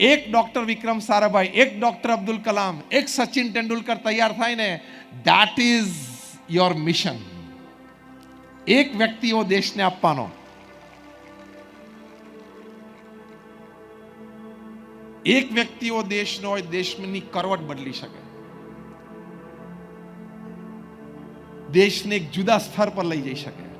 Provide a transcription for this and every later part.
એક ડોક્ટર વિક્રમ સારાભાઈ એક ડોક્ટર અબ્દુલ કલામ એક સચિન તેંડુલકર તૈયાર થાય ને ધેટ ઇઝ યોર મિશન એક વ્યક્તિઓ દેશને આપવાનો એક વ્યક્તિઓ દેશનો હોય દેશની કરવટ બદલી શકે દેશને એક જુદા સ્તર પર લઈ જઈ શકે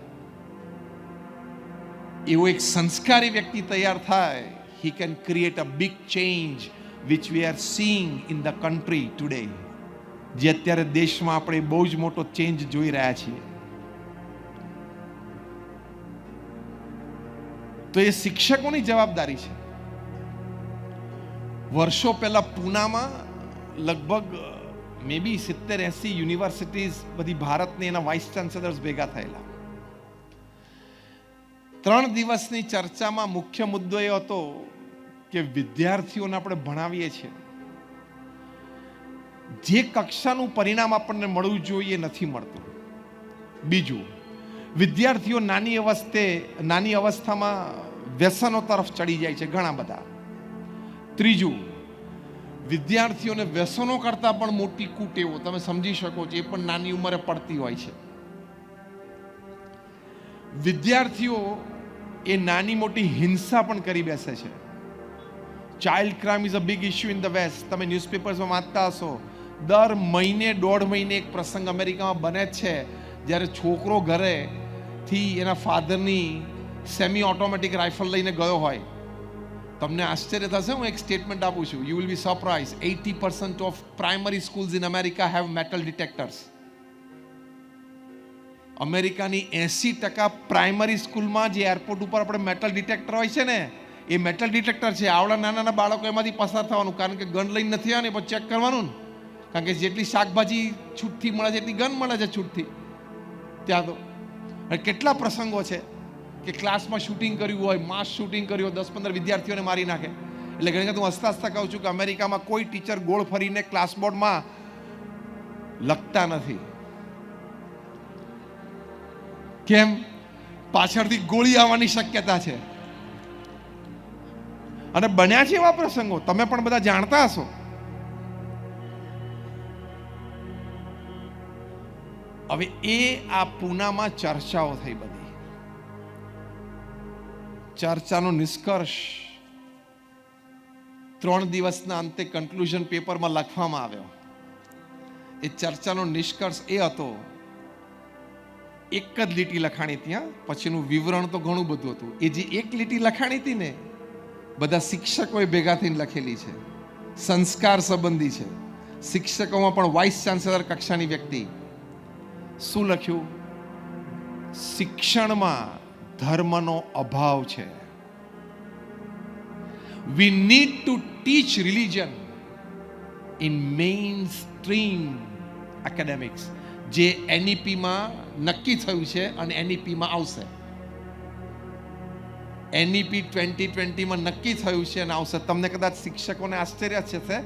એવો એક સંસ્કારી વ્યક્તિ તૈયાર થાય he can create a big change which we are seeing in the country today. જે અત્યારે દેશમાં આપણે બહુ જ મોટો ચેન્જ જોઈ રહ્યા છીએ. તો એ શિક્ષકોની જવાબદારી છે. વર્ષો પહેલા પૂનામાં લગભગ મે બી સિત્તેર એસી યુનિવર્સિટીઝ બધી ભારતની એના વાઇસ ચાન્સેલર્સ ભેગા થયેલા. ત્રણ દિવસની ચર્ચામાં મુખ્ય મુદ્દો એ હતો કે વિદ્યાર્થીઓને આપણે ભણાવીએ છીએ. જે કક્ષાનું પરિણામ આપણને મળવું જોઈએ નથી મળતું. બીજું, વિદ્યાર્થીઓ નાની અવસ્થે, નાની અવસ્થામાં વ્યસનો તરફ ચડી જાય છે ઘણા બધા. ત્રીજું, વિદ્યાર્થીઓને વ્યસનો કરતાં પણ મોટી કુટેવો તમે સમજી શકો છો, એ પણ નાની ઉંમરે પડતી હોય છે. વિદ્યાર્થીઓ એ નાની મોટી હિંસા પણ કરી બેસે છે. Child crime is a big issue in the West તમે ન્યૂઝપેપર્સમાં વાંચતા હશો. દર મહિને, દોઢ મહિને એક પ્રસંગ અમેરિકામાં બને છે. જ્યારે છોકરો ઘરેથી એના ફાધરની સેમી ઓટોમેટિક રાઇફલ લઈને ગયો હોય. તમને આશ્ચર્ય થશે, હું એક સ્ટેટમેન્ટ આપું છું. You will be surprise eighty percent of primary schools in America have metal detectors અમેરિકાની એસી ટકા પ્રાઇમરી સ્કૂલમાં જે એરપોર્ટ ઉપર આપણે મેટલ ડિટેક્ટર હોય છે ને એ મેટલ ડિટેક્ટર છે. આવડા નાના નાના બાળકો એમાંથી પસાર થવાનું, કારણ કે ગન લઈને નથી આવવાની, પણ ચેક કરવાનું ને. કારણ કે જેટલી શાકભાજી છૂટથી મળે છે, એટલી ગન મળે છે છૂટથી. ત્યાં તો. અને કેટલા પ્રસંગો છે કે ક્લાસમાં શૂટિંગ કર્યું હોય માસ શૂટિંગ કર્યું હોય, દસ પંદર વિદ્યાર્થીઓને મારી નાખે. એટલે ઘણી વખત હું હસતા હસતા કહું છું કે અમેરિકામાં કોઈ ટીચર ગોળ ફરીને ક્લાસ બોર્ડમાં લખતા નથી. કેમ? પાછળથી ગોળી આવવાની શક્યતા છે. અને બન્યા છે એવા પ્રસંગો. તમે પણ બધા જાણતા હશો. હવે એ આ પૂનામાં ચર્ચાઓ થઈ બધી. ચર્ચાનો નિષ્કર્ષ ત્રણ દિવસના અંતે કન્ક્લુઝન પેપરમાં લખવામાં આવ્યો. એ ચર્ચાનો નિષ્કર્ષ એ હતો, એક જ લીટી લખાણી ત્યાં, પછીનું વિવરણ તો ઘણું બધું હતું. એ જે એક લીટી લખાણી હતી ને બધા શિક્ષકોએ ભેગા થઈને લખેલી છે. સંસ્કાર સંબંધી છે. શિક્ષકોમાં પણ વાઇસ ચાન્સેલર કક્ષાની વ્યક્તિ. શું લખ્યું? શિક્ષણમાં ધર્મનો અભાવ છે. We need to teach religion in mainstream academics જે એનઈપીમાં નક્કી થયું છે અને એનઈપીમાં આવશે. એનઈપી ટ્વેન્ટી ટ્વેન્ટીમાં નક્કી થયું છે અને આવશે. તમને કદાચ શિક્ષકોને આશ્ચર્ય થશે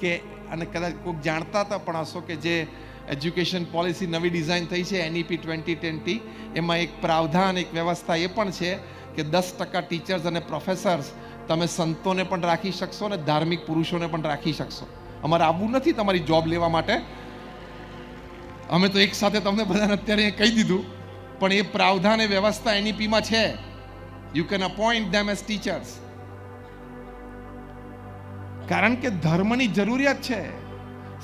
કે, અને કદાચ કોઈક જાણતા હતા પણ હશો કે જે એજ્યુકેશન પોલિસી નવી ડિઝાઇન થઈ છે એનઈપી ટ્વેન્ટી ટ્વેન્ટી એમાં એક પ્રાવધાન, એક વ્યવસ્થા એ પણ છે કે દસ ટકા ટીચર્સ અને પ્રોફેસર્સ તમે સંતોને પણ રાખી શકશો અને ધાર્મિક પુરુષોને પણ રાખી શકશો. અમારે આવવું નથી તમારી જોબ લેવા માટે. અમે તો એક સાથે તમને બધાને અત્યારે કહી દીધું, પણ એ પ્રાવધાન, એ વ્યવસ્થા એનઈપીમાં છે. You can appoint them as teachers કારણ કે ધર્મની જરૂરિયાત છે.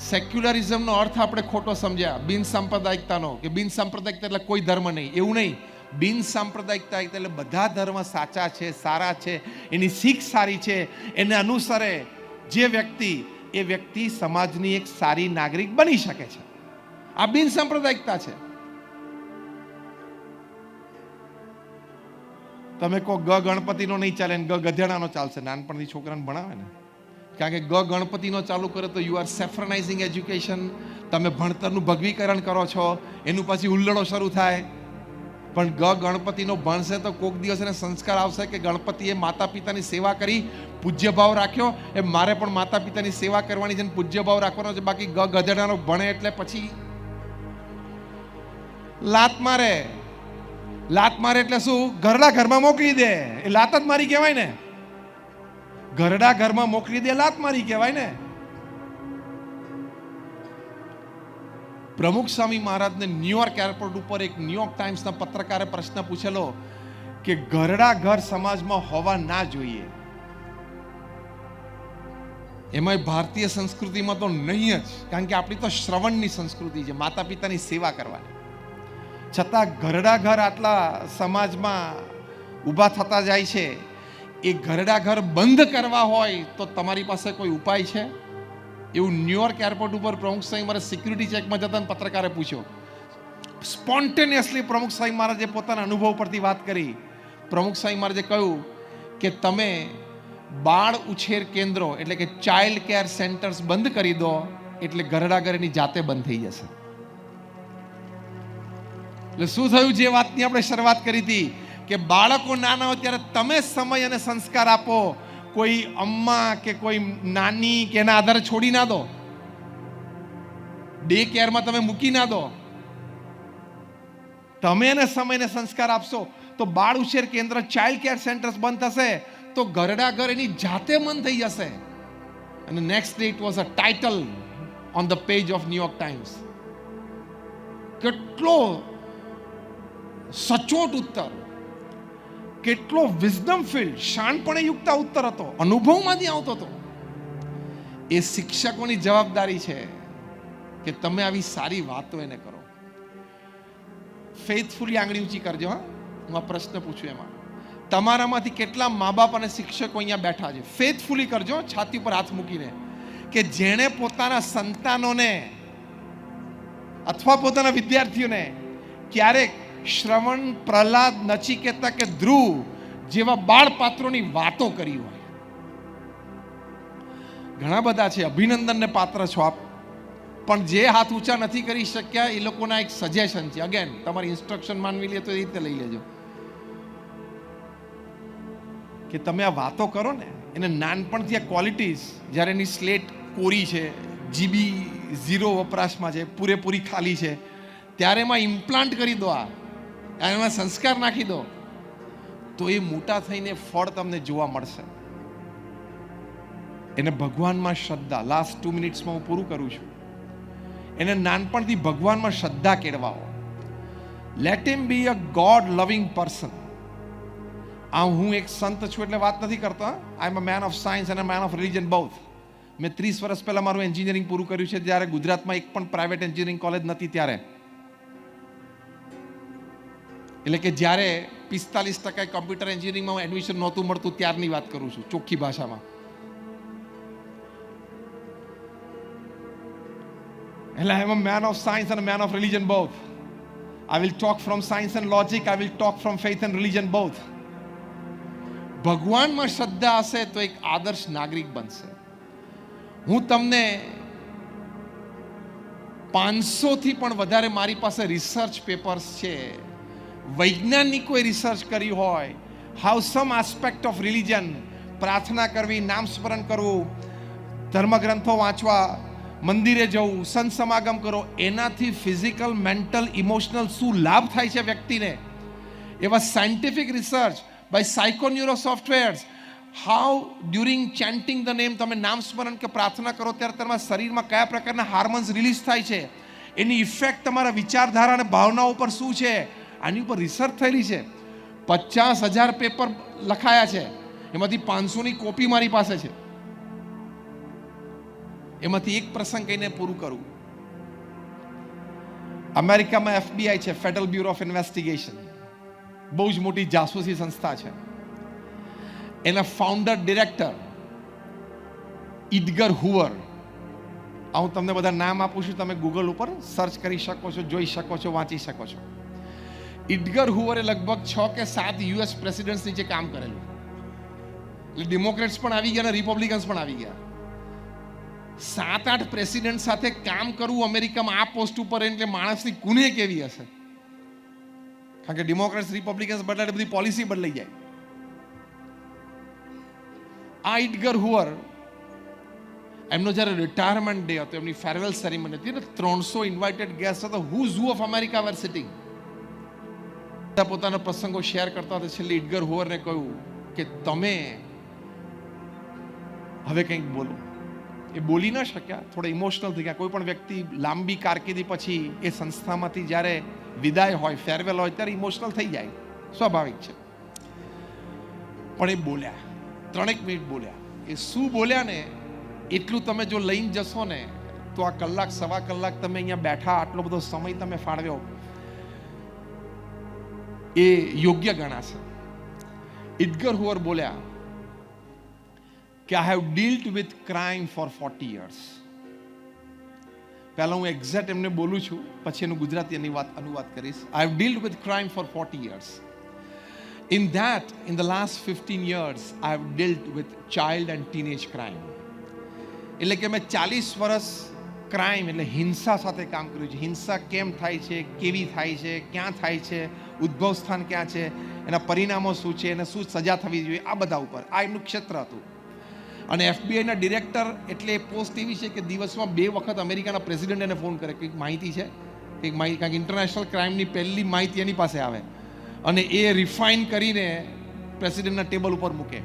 સેક્યુલરિઝમનો અર્થ આપણે ખોટો સમજ્યા. બિન સાંપ્રદાયિકતાનો, કે બિન સાંપ્રદાયિકતા એટલે કોઈ ધર્મ નહીં. એવું નહીં. બિન સાંપ્રદાયિકતા એટલે બધા ધર્મ સાચા છે, સારા છે, એની શીખ સારી છે. એને અનુસરે જે વ્યક્તિ, એ વ્યક્તિ સમાજની એક સારી નાગરિક બની શકે છે. આ બિન સાંપ્રદાયિકતા છે. તમે કહો ગ ગણપતિનો નહીં ચાલે ને ગ ગધેડાનો ચાલશે. નાનપણથી છોકરાને ભણાવે ને. કારણ કે ગ ગણપતિનો ચાલુ કરે તો યુ આર સેફ્રનાઇઝિંગ એજ્યુકેશન તમે ભણતરનું ભગવીકરણ કરો છો, એનું પછી ઉલ્લડો શરૂ થાય. પણ ગ ગણપતિનો ભણશે તો કોક દિવસ એને સંસ્કાર આવશે કે ગણપતિએ માતા પિતાની સેવા કરી, પૂજ્ય ભાવ રાખ્યો. એ મારે પણ માતા પિતાની સેવા કરવાની છે અને પૂજ્ય ભાવ રાખવાનો છે. બાકી ગ ગધેડાનો ભણે એટલે પછી લાત મારે. લાત મારે એટલે શું? ઘરડા ઘરમાં મોકલી દે. એ લાત જ મારી કહેવાય ને. ઘરડા ઘરમાં મોકલી દે, લાત મારી કહેવાય ને. પ્રમુખ સ્વામી મહારાજને ન્યુયોર્ક એરપોર્ટ ઉપર એક ન્યુયોર્ક ટાઈમ્સના પત્રકારે પ્રશ્ન પૂછેલો કે ઘરડા ઘર સમાજમાં હોવા ના જોઈએ. એમાં ભારતીય સંસ્કૃતિમાં તો નહીં જ, કારણ કે આપણી તો શ્રવણની સંસ્કૃતિ છે માતા પિતાની સેવા કરવાની. છતાં ઘરડા ઘર આટલા સમાજમાં ઊભા થતા જાય છે. એ ઘરડા ઘર બંધ કરવા હોય તો તમારી પાસે કોઈ ઉપાય છે? એવું ન્યુયોર્ક એરપોર્ટ ઉપર પ્રમુખ સાહેબ મારે સિક્યુરિટી ચેકમાં જતા પત્રકારે પૂછ્યો. સ્પોન્ટેનિયસલી પ્રમુખ સાહેબ મહારાજે પોતાના અનુભવ પરથી વાત કરી. પ્રમુખ સાહેબ મહારાજે કહ્યું કે તમે બાળ ઉછેર કેન્દ્રો એટલે કે ચાઇલ્ડ કેર સેન્ટર્સ બંધ કરી દો એટલે ઘરડા ઘરની જાતે બંધ થઈ જશે. એટલે શું થયું જે વાતની આપણે શરૂઆત કરી હતી? કે બાળકો નાના હોય ત્યારે તમે સમય અને સંસ્કાર આપો. કોઈ અમ્મા કે કોઈ નાની કે એના આધારે છોડી ના દો. ડે કેરમાં તમે મૂકી ના દો. તમે એને સમય ને સંસ્કાર આપશો તો બાળ ઉછેર કેન્દ્ર ચાઇલ્ડ કેર સેન્ટર્સ બંધ થશે તો ઘરડા ઘર એની જાતે મન થઈ જશે. અને next day it was a title on the page of New York Times કેટલો સચોટ ઉત્તર. કેટલો વિઝડમ ફિલ્ડ શાણપણે યુક્ત ઉત્તર હતો, અનુભવમાંથી આવતો હતો. એ શિક્ષકોની જવાબદારી છે કે તમે આવી સારી વાતો એને કરો. ફેથફુલી આંગળી ઊંચી કરજો, હા. હું આ પ્રશ્ન પૂછું એમાં. તમારામાંથી કેટલા મા બાપ અને શિક્ષકો અહીંયા બેઠા છે? ફેથફુલી કરજો, છાતી પર હાથ મૂકીને. કે જેણે પોતાના સંતાનોને અથવા પોતાના વિદ્યાર્થીઓને ક્યારેક શ્રવણ પ્રહલાદ નચિકેતા કે, ધ્રુવ, જેવા બાળ પાત્રોની વાતો કરી હોય. ઘણા બધા છે, અભિનંદનને પાત્ર છો આપ. પણ જે હાથ ઊંચા નથી કરી શક્યા, એ લોકોના એક સજેશન છે. અગેન તમારી ઇન્સ્ટ્રક્શન માનવી લે તો એ રીતે લઈ લેજો. કે તમે આ વાતો કરો ને, એને નાનપણથી આ ક્વોલિટીઝ જ્યારે એની સ્લેટ કોરી છે જીબી ઝીરો વપરાશમાં છે, પૂરેપૂરી ખાલી છે, ત્યારે એમાં ઇમ્પ્લાન્ટ કરી દો આ. એમાં સંસ્કાર નાખી દો, તો એ મોટા થઈને ફળ તમને જોવા મળશે. એને ભગવાનમાં શ્રદ્ધા લાસ્ટ ટુ મિનિટ્સમાં હું પૂરું કરું છું. એને નાનપણથી ભગવાનમાં શ્રદ્ધા કેળવાઓ. Let him be a God loving person આ હું એક સંત છું એટલે વાત નથી કરતો I am a man of science અને મેન ઓફ રિલિજન બહુ મેં ત્રીસ વર્ષ પહેલાં મારું એન્જિનિયરિંગ પૂરું કર્યું છે, જ્યારે ગુજરાતમાં એક પણ પ્રાઇવેટ એન્જિનિયરિંગ કોલેજ નથી ત્યારે. એટલે કે જ્યારે પિસ્તાલીસ ટકા કમ્પ્યુટર એન્જિનિયરિંગમાં એડમિશન નહોતું મળતું, ત્યારની વાત કરું છું, ચોખ્ખી ભાષામાં. એટલે I am man of science અને man of religion both I will talk from science and logic I will talk from faith and religion both ભગવાનમાં શ્રદ્ધા હશે તો એક આદર્શ નાગરિક બનશે. હું તમને પાંચસોથી પણ વધારે મારી પાસે રિસર્ચ પેપર્સ છે. વૈજ્ઞાનિકોએ રિસર્ચ કરી હોય how some aspect of religion પ્રાર્થના કરવી, નામ સ્મરણ કરવું, ધર્મગ્રંથો વાંચવા, મંદિરે જવું, સંત સમાગમ કરો, એનાથી ફિઝિકલ મેન્ટલ ઇમોશનલ શું લાભ થાય છે વ્યક્તિને? એવા scientific research by psychoneuro softwares how during chanting the name તમે નામ સ્મરણ કે પ્રાર્થના કરો, ત્યારે તમારા શરીરમાં કયા પ્રકારના હાર્મોન્સ રિલીઝ થાય છે? એની ઇફેક્ટ તમારા વિચારધારા અને ભાવનાઓ પર શું છે? આની ઉપર રિસર્ચ થયેલી છે. પચાસ હજાર પેપર લખાયા છે. એમાંથી પાંચસોની કોપી મારી પાસે છે. એમાંથી એક પ્રસંગ કહીને પૂરું કરું. અમેરિકામાં એફબીઆઈ છે ફેડરલ બ્યુરો ઓફ ઇન્વેસ્ટિગેશન બહુ જ મોટી જાસૂસી સંસ્થા છે. એના ફાઉન્ડર ડિરેક્ટર ઇદગર હુવર. હું તમને બધા નામ આપું છું, તમે ગૂગલ ઉપર સર્ચ કરી શકો છો, જોઈ શકો છો, વાંચી શકો છો. ઇડગર હુવરે લગભગ છ કે સાત યુએસ પ્રેસિડેન્ટ્સ નીચે કામ કરેલું એટલે ડેમોક્રેટ્સ પણ આવી ગયા અને રિપબ્લિકન્સ પણ આવી ગયા સાત આઠ પ્રેસિડેન્ટ સાથે કામ કરવું અમેરિકામાં આ પોસ્ટ ઉપર એટલે માણસની કુને કેવી હશે? કારણ કે ડેમોક્રેટ્સ રિપબ્લિકન્સ બદલાય બધી પોલિસી બદલાઈ જાય. આ ઇટગર હુવર, એમનો જ્યારે રિટાયરમેન્ટ ડે હતો, એમની ફેરવેલ સેરેમની હતી ને, ત્રણસો ઇન્વાઇટેડ ગેસ્ટ હતા. Who's who of America were sitting પોતાના પ્રસંગો શેર કરતા હતા છેલ્લે ઇડગર હોવરને કહ્યું કે, તમે હવે કંઈક બોલો. એ બોલી ન શક્યા. થોડા ઇમોશનલ થઈ ગયા. કોઈ પણ વ્યક્તિ લાંબી કારકિર્દી પછી એ સંસ્થામાંથી જ્યારે વિદાય હોય, ફેરવેલ હોય, ત્યારે ઇમોશનલ થઈ જાય. સ્વાભાવિક છે. પણ એ બોલ્યા. ત્રણેક મિનિટ બોલ્યા. એ શું બોલ્યા ને? એટલું તમે જો લઈને જશો ને, તો આ કલાક, સવા કલાક તમે અહીંયા બેઠા, આટલો બધો સમય તમે ફાળવ્યો. એ યોગ્ય ગણાશે. ઇદગર હુઅર બોલ્યા કે I have dealt with crime for forty years પહેલા હું એક્ઝેક્ટ એમને બોલું છું પછી એનું ગુજરાતી વાત અનુવાદ કરીશ. I have dealt with crime for forty years In that, in the last 15 years, I have dealt with child and teenage crime એટલે કે મેં ચાલીસ વર્ષ ક્રાઇમ એટલે હિંસા સાથે કામ કર્યું છે. હિંસા કેમ થાય છે? કેવી થાય છે? ક્યાં થાય છે? ઉદ્ભવ સ્થાન ક્યાં છે, એના પરિણામો શું છે, એને શું સજા થવી જોઈએ, આ બધા ઉપર. આ એમનું ક્ષેત્ર હતું. અને એફબીઆઈના ડિરેક્ટર એટલે પોસ્ટ એવી છે કે દિવસમાં બે વખત અમેરિકાના પ્રેસિડેન્ટ એને ફોન કરે કંઈક માહિતી છે? કંઈક માહિતી કારણ કે ઇન્ટરનેશનલ ક્રાઇમની પહેલી માહિતી એની પાસે આવે. અને એ રિફાઇન કરીને પ્રેસિડેન્ટના ટેબલ ઉપર મૂકે.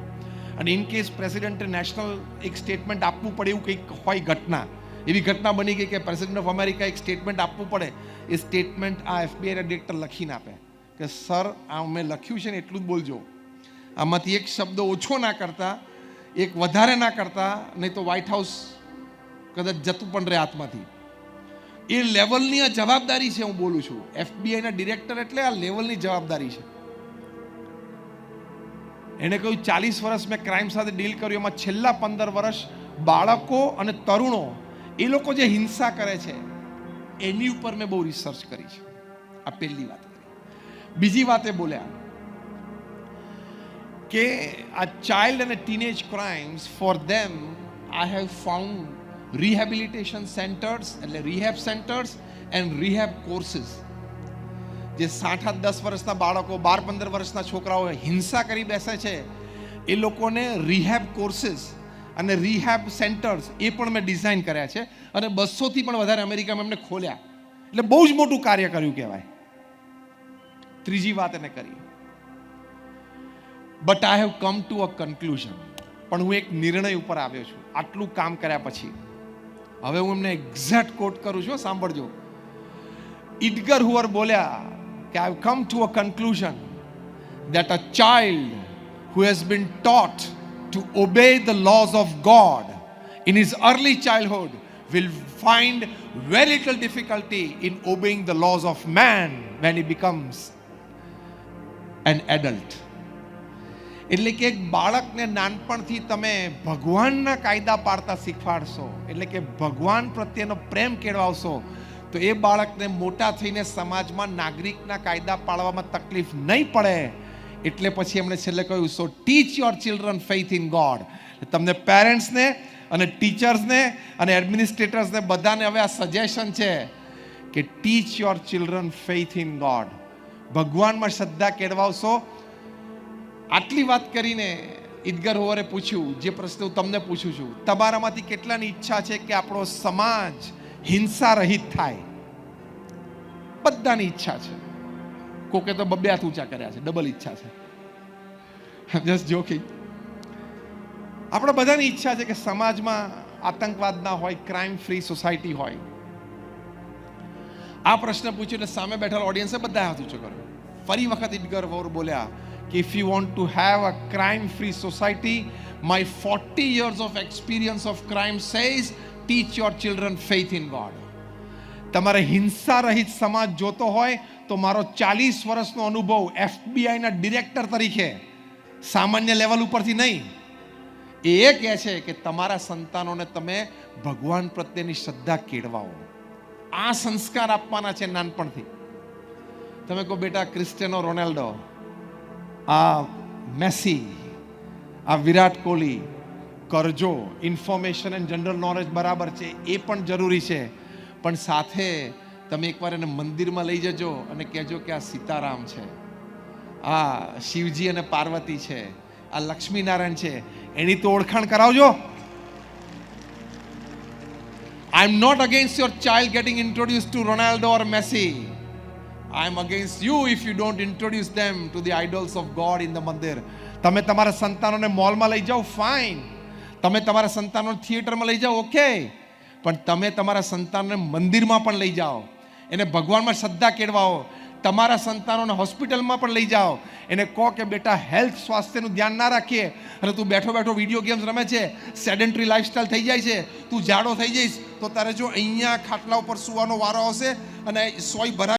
અને ઇન કેસ પ્રેસિડેન્ટે નેશનલ એક સ્ટેટમેન્ટ આપવું પડે એવું કંઈક હોય ઘટના, એવી ઘટના બની ગઈ કે પ્રેસિડેન્ટ ઓફ અમેરિકા એક સ્ટેટમેન્ટ આપવું પડે, એ સ્ટેટમેન્ટ આ એફબીઆઈના ડિરેક્ટર લખીને આપે. કે સર, આ મેં લખ્યું છે ને એટલું જ બોલજો. આમાંથી એક શબ્દ ઓછો ના કરતા, એક વધારે ના કરતા, નહીં તો વ્હાઇટ હાઉસ કદાચ જતું પણ રહે હાથમાંથી. એ લેવલની આ જવાબદારી છે હું બોલું છું. એફબીઆઈના ડિરેક્ટર એટલે આ લેવલની જવાબદારી છે. એણે કહ્યું, ચાલીસ વર્ષ મેં ક્રાઇમ સાથે ડીલ કર્યું. એમાં છેલ્લા પંદર વર્ષ બાળકો અને તરુણો, એ લોકો જે હિંસા કરે છે, એની ઉપર મેં બહુ રિસર્ચ કરી છે. આ પહેલી વાત. બીજી વાત બોલ્યા કે આ ચાઇલ્ડ અને teenage crimes for them I have found rehabilitation centres એટલે rehab centres and rehab courses જે સાઠ આઠ દસ વર્ષના બાળકો બાર પંદર વર્ષના છોકરાઓ હિંસા કરી બેસે છે, એ લોકોને રિહેબ કોર્સીસ અને રિહેબ સેન્ટર્સ એ પણ મેં ડિઝાઇન કર્યા છે અને બસોથી પણ વધારે અમેરિકામાં એમને ખોલ્યા. એટલે બહુ જ મોટું કાર્ય કર્યું કહેવાય. ત્રીજી વાત એને કરી but I have come to a conclusion પણ હું એક નિર્ણય ઉપર આવ્યો છું આટલું કામ કર્યા પછી હવે હું એમને એક્ઝેક્ટ કોટ કરું છું સાંભળજો ઇડગર હુઅર બોલ્યા કે I come to a conclusion that a child who has been taught to obey the laws of God in his early childhood will find very little difficulty in obeying the laws of man when he becomes an adult એટલે કે એક બાળકને નાનપણથી તમે ભગવાનના કાયદા પાડતા શીખવાડશો, એટલે કે ભગવાન પ્રત્યેનો પ્રેમ કેળવાવશો તો એ બાળકને મોટા થઈને સમાજમાં નાગરિકના કાયદા પાળવામાં તકલીફ નહીં પડે. એટલે પછી એમણે છેલ્લે કહ્યું so teach your children faith in God તમને પેરેન્ટ્સને અને ટીચર્સને અને એડમિનિસ્ટ્રેટર્સને બધાને હવે આ સજેશન છે કે teach your children faith in God ભગવાનમાં શ્રદ્ધા કેળવાવશો? આટલી વાત કરીને ઈદગર હોવરે પૂછ્યું, જે પ્રશ્ન હું તમને પૂછું છું, તમારામાંથી કેટલાની ઈચ્છા છે કે આપણો સમાજ હિંસા રહિત થાય? બધાની ઈચ્છા છે. કોકે તો બબ્બે હાથ ઊંચા કર્યા છે, ડબલ ઈચ્છા છે. જસ્ટ જોખી આપણે બધાની ઈચ્છા છે કે સમાજમાં આતંકવાદ ના હોય ક્રાઇમ ફ્રી સોસાયટી હોય. આ પ્રશ્ન પૂછ્યો એટલે સામે બેઠેલા ઓડિયન્સે બધા હાથ ઊંચો કર્યો. ફરી વખત ઇડગર વોર બોલ્યા કે if you want to have a crime free society my forty years of experience of crime says teach your children faith in God તમારે હિંસા રહિત સમાજ જોતો હોય તો મારો ચાલીસ વર્ષનો અનુભવ એફબીઆઈના ડિરેક્ટર તરીકે સામાન્ય લેવલ ઉપરથી નહીં. એ કહે છે કે તમારા સંતાનોને તમે ભગવાન પ્રત્યેની શ્રદ્ધા કેળવાઓ. આ સંસ્કાર આપવાના છે નાનપણથી. તમે કહો, બેટા, ક્રિસ્ટિયનો રોનાલ્ડો, આ મેસી આ વિરાટ કોહલી, કરજો. ઇન્ફોર્મેશન એન્ડ જનરલ નોલેજ બરાબર છે, એ પણ જરૂરી છે. પણ સાથે તમે એકવાર એને મંદિરમાં લઈ જજો અને કહેજો કે આ સીતારામ છે. આ શિવજી અને પાર્વતી છે. આ લક્ષ્મીનારાયણ છે. એની તો ઓળખાણ કરાવજો. I not not your your child getting introduce Ronaldo or Messi. Messi I am if you if you don't introduce the to the God in the મંદિર તમે તમારા સંતાનોને મોલમાં લઈ જાઓ ફાઇન તમે તમારા સંતાનો થિયેટરમાં લઈ જાઓ ઓકે પણ તમે તમારા સંતાનને મંદિરમાં પણ લઈ જાઓ. એને ભગવાનમાં શ્રદ્ધા કેળવાઓ. તમારા સંતાનોને હોસ્પિટલમાં પણ લઈ જાઓ. એને કહો કે, બેટા, હેલ્થ સ્વાસ્થ્યનું ધ્યાન ના રાખીએ. અને તું બેઠો બેઠો વીડિયો ગેમ્સ રમે છે. સેડેન્ટરી લાઈફસ્ટાઈલ થઈ જાય છે. તું જાડો થઈ જઈશ. તો તારે જો અહીંયા ખાટલા ઉપર સુવાનો વારો આવશે અને સોય ભરા